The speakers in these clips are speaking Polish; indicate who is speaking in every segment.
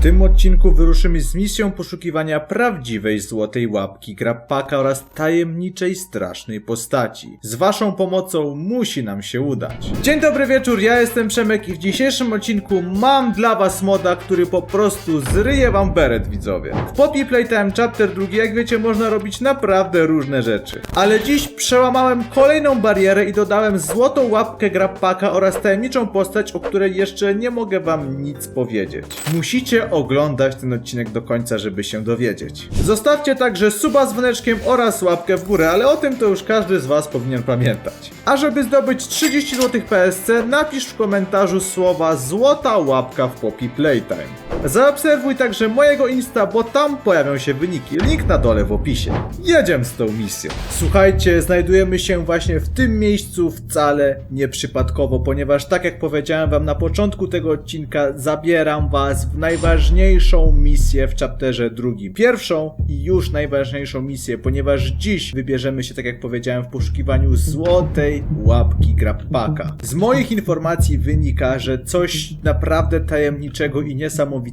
Speaker 1: W tym odcinku wyruszymy z misją poszukiwania prawdziwej złotej łapki Grappaka oraz tajemniczej, strasznej postaci. Z waszą pomocą musi nam się udać. Dzień dobry wieczór, ja jestem Przemek i w dzisiejszym odcinku mam dla was moda, który po prostu zryje wam beret, widzowie. W Poppy Playtime Chapter 2, jak wiecie, można robić naprawdę różne rzeczy. Ale dziś przełamałem kolejną barierę i dodałem złotą łapkę Grappaka oraz tajemniczą postać, o której jeszcze nie mogę wam nic powiedzieć. Musicie oglądać ten odcinek do końca, żeby się dowiedzieć. Zostawcie także suba z dzwoneczkiem oraz łapkę w górę, ale o tym to już każdy z was powinien pamiętać. A żeby zdobyć 30 zł PSC, napisz w komentarzu słowa złota łapka w Poppy Playtime. Zaobserwuj także mojego Insta, bo tam pojawią się wyniki. Link na dole w opisie. Jedziemy z tą misją. Słuchajcie, znajdujemy się właśnie w tym miejscu wcale nieprzypadkowo, ponieważ tak jak powiedziałem wam na początku tego odcinka, zabieram was w najważniejszą misję w chapterze drugim. Pierwszą i już najważniejszą misję, ponieważ dziś wybierzemy się, tak jak powiedziałem, w poszukiwaniu złotej łapki grappaka. Z moich informacji wynika, że coś naprawdę tajemniczego i niesamowitego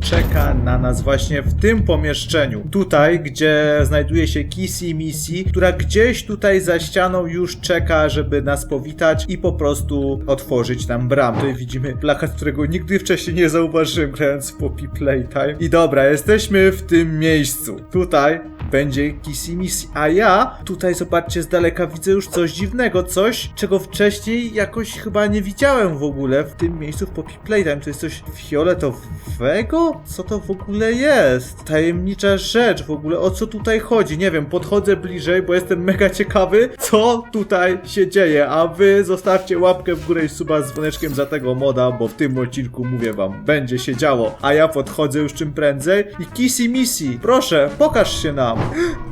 Speaker 1: czeka na nas właśnie w tym pomieszczeniu. Tutaj, gdzie znajduje się Kissy Missy, która gdzieś tutaj za ścianą już czeka, żeby nas powitać i po prostu otworzyć nam bramę. Tutaj widzimy plakat, którego nigdy wcześniej nie zauważyłem grając w Poppy Playtime. I dobra, jesteśmy w tym miejscu. Tutaj będzie Kissy Missy, a ja tutaj zobaczcie z daleka widzę już coś dziwnego, coś czego wcześniej jakoś chyba nie widziałem w ogóle w tym miejscu w Poppy Playtime. To jest coś fioletowego? Co to w ogóle jest? Tajemnicza rzecz w ogóle, o co tutaj chodzi? Nie wiem, podchodzę bliżej, bo jestem mega ciekawy, co tutaj się dzieje, a wy zostawcie łapkę w górę i suba z dzwoneczkiem za tego moda, bo w tym odcinku mówię wam, będzie się działo, a ja podchodzę już czym prędzej i Kissy Missy, proszę, pokaż się nam.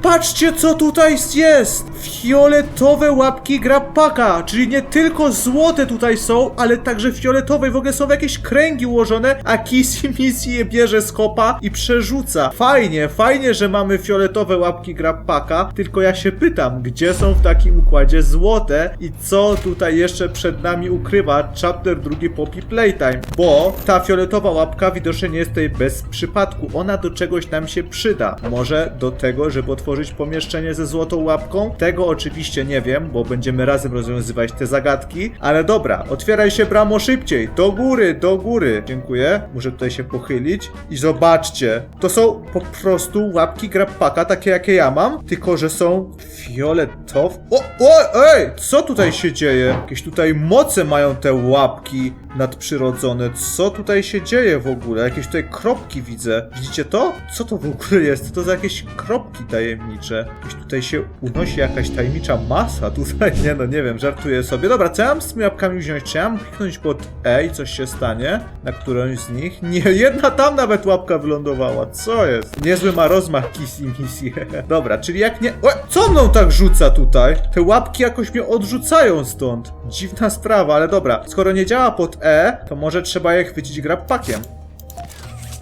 Speaker 1: Patrzcie, co tutaj jest! Fioletowe łapki grappaka, czyli nie tylko złote tutaj są, ale także fioletowe. W ogóle są jakieś kręgi ułożone, a Kissy Missy je bierze z kopa i przerzuca. Fajnie, fajnie, że mamy fioletowe łapki grappaka, tylko ja się pytam, gdzie są w takim układzie złote i co tutaj jeszcze przed nami ukrywa chapter drugi Poppy Playtime, bo ta fioletowa łapka widocznie nie jest tutaj bez przypadku. Ona do czegoś nam się przyda. Może do tego, żeby otworzyć pomieszczenie ze złotą łapką? Tego oczywiście nie wiem, bo będziemy razem rozwiązywać te zagadki, ale dobra, otwieraj się bramo szybciej, do góry, do góry. Dziękuję, muszę tutaj się pochylić i zobaczcie, to są po prostu łapki grappaka, takie jakie ja mam, tylko że są fioletowe. O, o, ej, co tutaj się dzieje? Jakieś tutaj moce mają te łapki nadprzyrodzone. Co tutaj się dzieje w ogóle? Jakieś tutaj kropki widzę. Widzicie to? Co to w ogóle jest? Co to za jakieś kropki tajemnicze? Jakieś tutaj się unosi jakaś tajemnicza masa tutaj. Nie no, nie wiem, żartuję sobie. Dobra, co ja mam z tymi wziąć? Czy ja mam kliknąć pod E i coś się stanie? Na którąś z nich? Nie, jedna tam nawet łapka wylądowała. Co jest? Niezły ma rozmach Kissy Missy. Dobra, czyli jak nie... O, co mną tak rzuca tutaj? Te łapki jakoś mnie odrzucają stąd. Dziwna sprawa, ale dobra. Skoro nie działa pod E, to może trzeba je chwycić grabpakiem.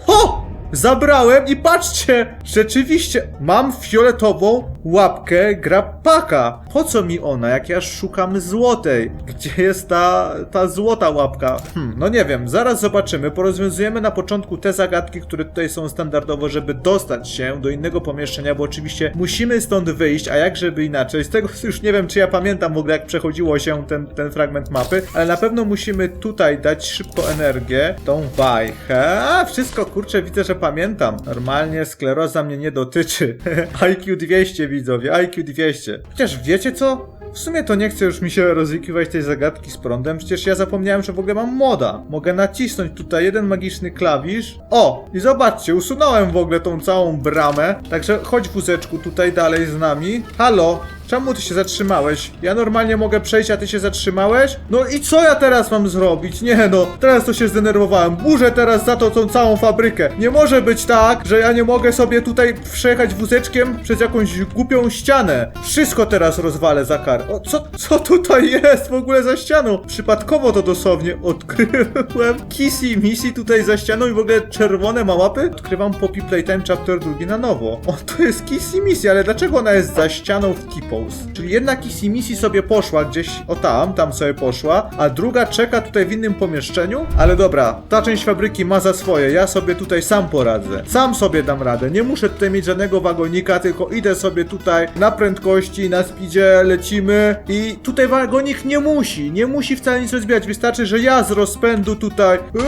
Speaker 1: Ho! Zabrałem i patrzcie! Rzeczywiście, mam fioletową łapkę grappaka. Po co mi ona, jak ja szukam złotej? Gdzie jest ta, ta złota łapka? Hmm, no nie wiem, zaraz zobaczymy. Porozwiązujemy na początku te zagadki, które tutaj są standardowo, żeby dostać się do innego pomieszczenia, bo oczywiście musimy stąd wyjść, a jak żeby inaczej. Z tego już nie wiem, czy ja pamiętam w ogóle, jak przechodziło się ten, ten fragment mapy, ale na pewno musimy tutaj dać szybko energię, tą wajchę. A, wszystko, kurczę, widzę, że pamiętam. Normalnie skleroza mnie nie dotyczy. IQ 200, widzowie, IQ 200. Chociaż wiecie co? W sumie to nie chcę już mi się rozwikiwać tej zagadki z prądem, przecież ja zapomniałem, że w ogóle mam moda. Mogę nacisnąć tutaj jeden magiczny klawisz. O! I zobaczcie, usunąłem w ogóle tą całą bramę. Także chodź wózeczku tutaj dalej z nami. Halo? Czemu ty się zatrzymałeś? Ja normalnie mogę przejść, a ty się zatrzymałeś? No i co ja teraz mam zrobić? Nie no, teraz to się zdenerwowałem. Burzę teraz za to tą całą fabrykę. Nie może być tak, że ja nie mogę sobie tutaj przejechać wózeczkiem przez jakąś głupią ścianę. Wszystko teraz rozwalę za kar. O, co, co tutaj jest w ogóle za ścianą? Przypadkowo to dosłownie odkryłem Kissy Missy tutaj za ścianą i w ogóle czerwone ma. Odkrywam Poppy Playtime Chapter 2 na nowo. O, to jest Kissy Missy, ale dlaczego ona jest za ścianą w T-pose? Czyli jedna Kissy Missy sobie poszła gdzieś, o tam, tam sobie poszła, a druga czeka tutaj w innym pomieszczeniu? Ale dobra, ta część fabryki ma za swoje, ja sobie tutaj sam poradzę. Sam sobie dam radę, nie muszę tutaj mieć żadnego wagonika, tylko idę sobie tutaj na prędkości, na speedzie lecimy i tutaj wagonik nie musi, nie musi wcale nic rozbijać, wystarczy, że ja z rozpędu tutaj... Yy,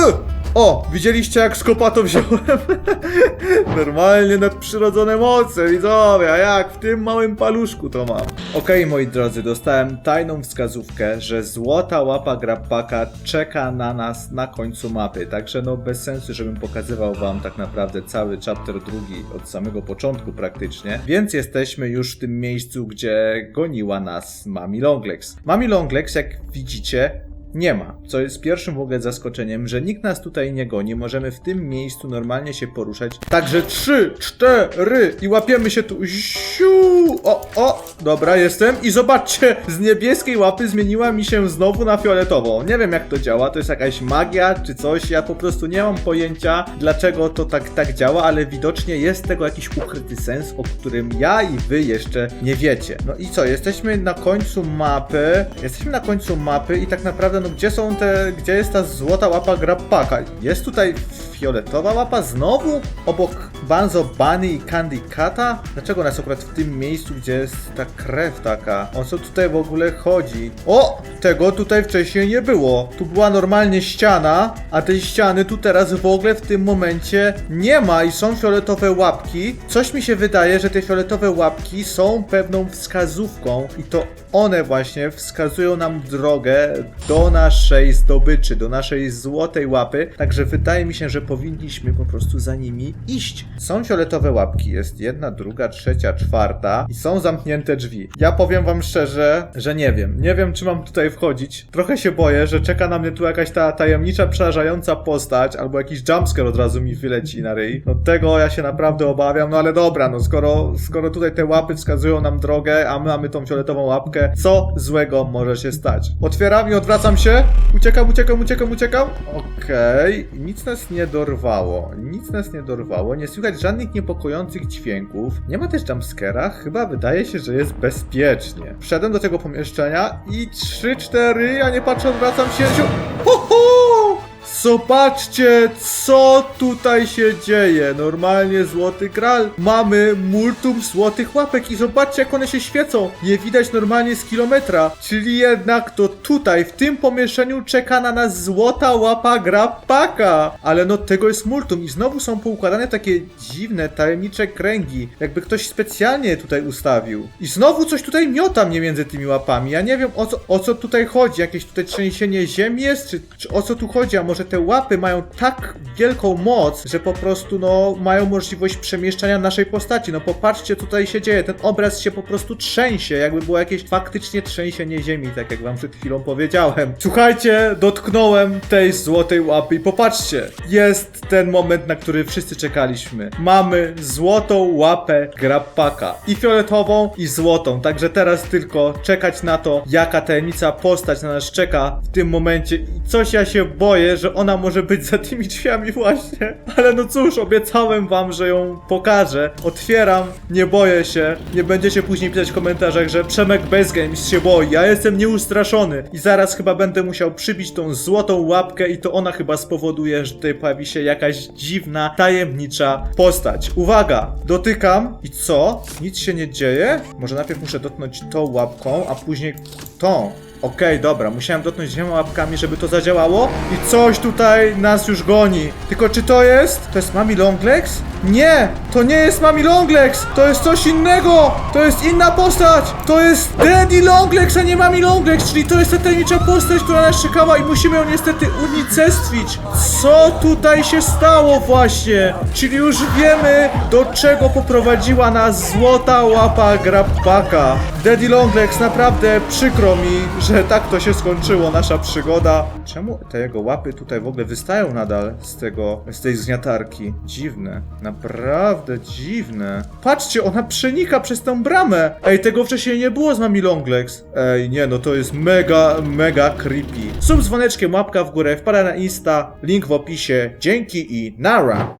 Speaker 1: yy. O, widzieliście jak skopa to wziąłem? Normalnie nadprzyrodzone moce, widzowie, a jak w tym małym paluszku to mam. Okej, moi drodzy, dostałem tajną wskazówkę, że złota łapa grappaka czeka na nas na końcu mapy, także no bez sensu, żebym pokazywał wam tak naprawdę cały chapter drugi od samego początku praktycznie, więc jesteśmy już w tym miejscu, gdzie goniła nas Mami Longlegs. Mami Longlegs, jak widzicie, nie ma, co jest pierwszym w ogóle zaskoczeniem, że nikt nas tutaj nie goni, możemy w tym miejscu normalnie się poruszać. Także trzy, cztery i łapiemy się tu. Siu! O, o, dobra, jestem. I zobaczcie, z niebieskiej łapy zmieniła mi się znowu na fioletową. Nie wiem jak to działa, to jest jakaś magia czy coś, ja po prostu nie mam pojęcia, dlaczego to tak, tak działa, ale widocznie jest tego jakiś ukryty sens, o którym ja i wy jeszcze nie wiecie. No i co, jesteśmy na końcu mapy, jesteśmy na końcu mapy i tak naprawdę, no gdzie są te, gdzie jest ta złota łapa grappaka? Jest tutaj fioletowa łapa znowu? Obok Banzo Bunny i Candy Kata? Dlaczego ona jest akurat w tym miejscu, gdzie jest ta krew taka? O co tutaj w ogóle chodzi? O! Tego tutaj wcześniej nie było. Tu była normalnie ściana, a tej ściany tu teraz w ogóle w tym momencie nie ma i są fioletowe łapki. Coś mi się wydaje, że te fioletowe łapki są pewną wskazówką i to one właśnie wskazują nam drogę do naszej zdobyczy, do naszej złotej łapy. Także wydaje mi się, że powinniśmy po prostu za nimi iść. Są fioletowe łapki, jest jedna, druga, trzecia, czwarta i są zamknięte drzwi. Ja powiem wam szczerze, że nie wiem. Nie wiem, czy mam tutaj wchodzić. Trochę się boję, że czeka na mnie tu jakaś ta tajemnicza, przerażająca postać, albo jakiś jumpscare od razu mi wyleci na ryj. No tego ja się naprawdę obawiam, no ale dobra, no skoro, skoro tutaj te łapy wskazują nam drogę, a my mamy tą fioletową łapkę, co złego może się stać? Otwieram i odwracam się. Uciekam, uciekam, uciekam, uciekam. Okej, nic nas nie dorwało. Nic nas nie dorwało. Nie słychać żadnych niepokojących dźwięków. Nie ma też jumpscare'a. Chyba wydaje się, że jest bezpiecznie. Wszedłem do tego pomieszczenia i 3, 4, ja nie patrzę, odwracam się. Ho, ho! Zobaczcie, co tutaj się dzieje. Normalnie złoty gral. Mamy multum złotych łapek i zobaczcie, jak one się świecą. Je widać normalnie z kilometra. Czyli jednak to tutaj, w tym pomieszczeniu czeka na nas złota łapa grappaka. Ale no tego jest multum i znowu są poukładane takie dziwne, tajemnicze kręgi. Jakby ktoś specjalnie tutaj ustawił. I znowu coś tutaj miota mnie między tymi łapami. Ja nie wiem o co, o co tutaj chodzi. Jakieś tutaj trzęsienie ziemi jest? Czy, czy o co tu chodzi? A może te łapy mają tak wielką moc, że po prostu no mają możliwość przemieszczania naszej postaci. No popatrzcie, tutaj się dzieje. Ten obraz się po prostu trzęsie, jakby było jakieś faktycznie trzęsienie ziemi, tak jak wam przed chwilą powiedziałem. Słuchajcie, dotknąłem tej złotej łapy i popatrzcie, jest ten moment, na który wszyscy czekaliśmy. Mamy złotą łapę grappaka. I fioletową, i złotą. Także teraz tylko czekać na to, jaka tajemnica postać na nas czeka w tym momencie. I coś ja się boję, że ona może być za tymi drzwiami właśnie. Ale no cóż, obiecałem wam, że ją pokażę. Otwieram, nie boję się. Nie będziecie później pisać w komentarzach, że Przemek Base Games się boi. Ja jestem nieustraszony. I zaraz chyba będę musiał przybić tą złotą łapkę i to ona chyba spowoduje, że tutaj pojawi się jakaś dziwna, tajemnicza postać. Uwaga! Dotykam i co? Nic się nie dzieje? Może najpierw muszę dotknąć tą łapką, a później tą. Okej, dobra, musiałem dotknąć dwiema łapkami, żeby to zadziałało. I coś tutaj nas już goni. Tylko czy to jest? To jest Mami Longlegs? Nie! To nie jest Mami Longlegs! To jest coś innego! To jest inna postać! To jest Daddy Longlegs, a nie Mami Longlegs! Czyli to jest ta tajemnicza postać, która nas czekała i musimy ją niestety unicestwić. Co tutaj się stało właśnie? Czyli już wiemy, do czego poprowadziła nas złota łapa grappaka. Daddy Longlegs, naprawdę przykro mi, że tak to się skończyło, nasza przygoda. Czemu te jego łapy tutaj w ogóle wystają nadal z tego, z tej zgniatarki? Dziwne, naprawdę dziwne. Patrzcie, ona przenika przez tę bramę. Ej, tego wcześniej nie było z nami Longlegs. Ej, nie, no to jest mega, mega creepy. Sub dzwoneczkiem, łapka w górę, wpada na Insta, link w opisie. Dzięki i nara!